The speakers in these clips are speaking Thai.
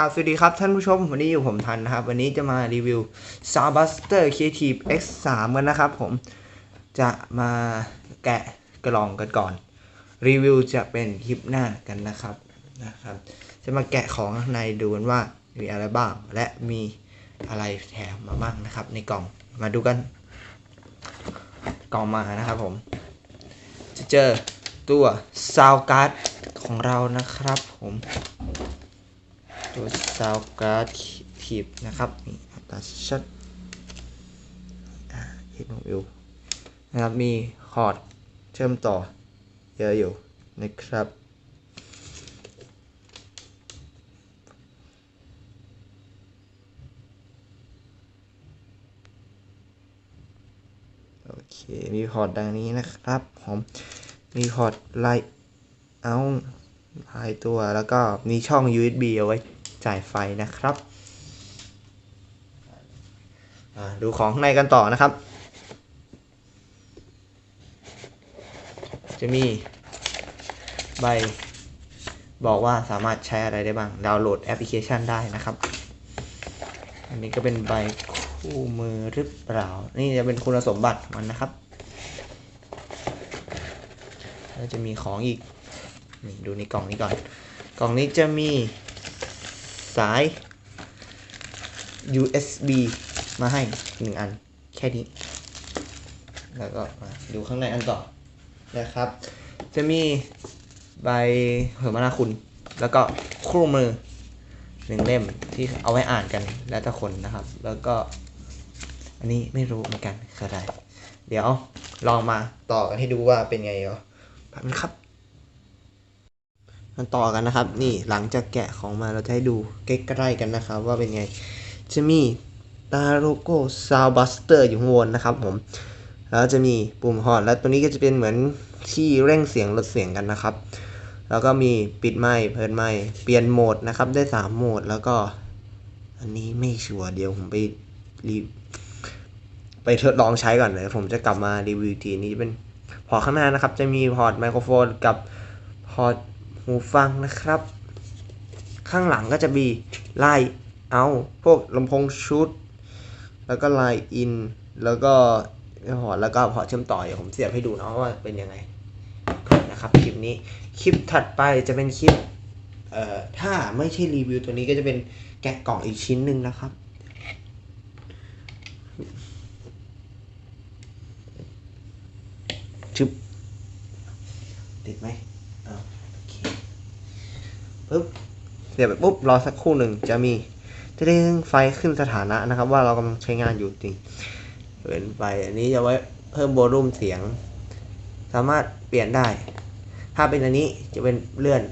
กราบสวัสดีครับท่านผู้ชมวันนี้อยู่ผมทันนะครับ วันนี้จะมารีวิว Soundbuster Creative X3 กันนะครับผมจะมาแกะกล่องกันก่อน รีวิวจะเป็นคลิปหน้ากันนะครับนะครับ จะมาแกะของข้างในดูกันว่ามีอะไรบ้าง และมีอะไรแถมมาบ้างนะครับ ในกล่องมาดูกัน กล่องมานะครับผม จะเจอตัว Sound Card ของเรานะครับผม ตัว Sound Card ขีบนะครับนี่อัตราชัดอ่าเห็นวิวนะครับมีคอร์ดเชื่อมต่อเยอะอยู่นะครับโอเค มีพอร์ตดังนี้นะครับผมมีพอร์ตไลท์เอาหลายตัวแล้วก็มีช่อง USB เอาไว้ จ่ายไฟนะครับดูของข้างในกันต่อนะครับ จะมีใบบอกว่าสามารถใช้อะไรได้บ้าง ดาวน์โหลดแอปพลิเคชันได้นะครับ อันนี้ก็เป็นใบคู่มือหรือเปล่า นี่จะเป็นคุณสมบัติมันนะครับ แล้วจะมีของอีก ดูในกล่องนี้ก่อน กล่องนี้จะมี สาย USB มาให้หนึ่งอันแค่นี้ แล้วก็มาดูข้างในอันต่อนะครับ จะมีใบเหมนาคุณ แล้วก็คู่มือหนึ่งเล่มที่เอาไว้อ่านกันแล้วแต่คนนะครับ แล้วก็ อันนี้ไม่รู้เหมือนกันคืออะไร เดี๋ยวลองมาต่อกันให้ดูว่าเป็นไงเหรอแป๊บนะครับ มาต่อกันนะครับ นี่หลังจากแกะของมาเราจะให้ดูใกล้ๆกันนะครับ ว่าเป็นไง จะมีตาโลโก้ Soundbuster อยู่ข้างบนนะครับผม แล้วจะมีปุ่มฮอร์นและตัวนี้ก็จะเป็นเหมือนที่เร่งเสียงลดเสียงกันนะครับ แล้วก็มีปิดไมค์เพิ่มไมค์เปลี่ยนโหมดนะครับได้ 3 โหมดแล้วก็ อันนี้ไม่ชัวร์เดี๋ยวผมไปรีไปทดลองใช้ก่อนเลยผมจะกลับมารีวิวทีนี้เป็นพอข้างหน้านะครับ จะมีพอร์ตไมโครโฟนกับพอร์ต หูฟังนะครับ ข้างหลังก็จะมีไลน์เอาพวกลำโพงชุด แล้วก็ไลน์อิน แล้วก็พอแล้วก็พอเชื่อมต่อเดี๋ยวผมเสียบให้ดูเนาะว่าเป็นยังไงนะครับคลิปนี้คลิปถัดไปจะเป็นคลิปเอ่อถ้าไม่ใช่รีวิวตัวนี้ก็จะเป็นแกะกล่องอีกชิ้นหนึ่งนะครับชึบติดไหม ปึ๊บเสียบไปปุ๊บรอสักครู่หนึ่งจะมีจะได้ไฟขึ้นสถานะนะครับ ว่าเรากำลังใช้งานอยู่จริงเป็นไฟอันนี้จะไว้เพิ่มโวลูมเสียง สามารถเปลี่ยนได้ ถ้าเป็นอันนี้จะเป็นเลื่อน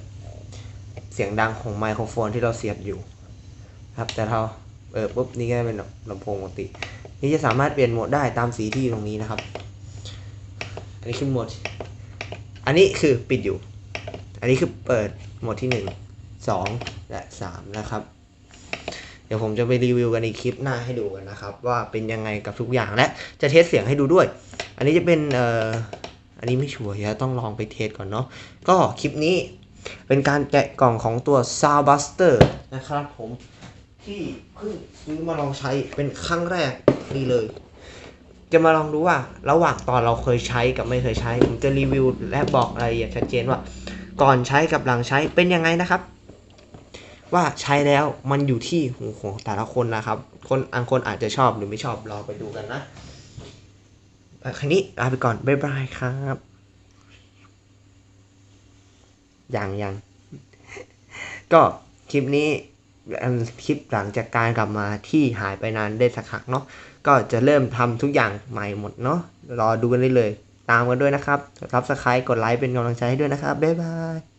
เสียงดังของไมโครโฟนที่เราเสียบอยู่ ครับแต่เราเปิดปุ๊บนี่ก็เป็นลำโพงปกติ นี่จะสามารถเปลี่ยนโหมดได้ตามสีที่อยู่ตรงนี้นะครับ อันนี้คือโหมด อันนี้คือปิดอยู่ อันนี้คือเปิดโหมดที่หนึ่ง สองและสามนะครับ เดี๋ยวผมจะไปรีวิวกันในคลิปหน้าให้ดูกันนะครับ ว่าเป็นยังไงกับทุกอย่างและจะเทสเสียงให้ดูด้วย อันนี้จะเป็นเอ่ออันนี้ไม่ชัวร์เดี๋ยวต้องลองไปเทสก่อนเนาะก็คลิปนี้เป็นการแกะกล่องของตัว Soundbuster นะครับผมที่เพิ่งซื้อมาลองใช้เป็นครั้งแรกนี่เลย จะมาลองดูว่าระหว่างตอนเราเคยใช้กับไม่เคยใช้ ผมจะรีวิวและบอกรายละเอียดชัดเจนว่า ก่อนใช้กับหลังใช้เป็นยังไงนะครับ ว่าใช้แล้วมันอยู่ที่หูของแต่ละคนนะครับ คนบางคนอาจจะชอบหรือไม่ชอบรอไปดูกันนะครั้นี้ลาไปก่อน บ๊ายบายครับยังยังก็คลิปนี้อันคลิปหลังจากการกลับมาที่หายไปนานได้สักพักเนาะก็จะเริ่มทำทุกอย่างใหม่หมดเนาะรอดูกันได้เลย ตามกันด้วยนะครับรับสไครต์กดไลค์เป็นกำลังใจให้ด้วยนะครับ บ๊ายบาย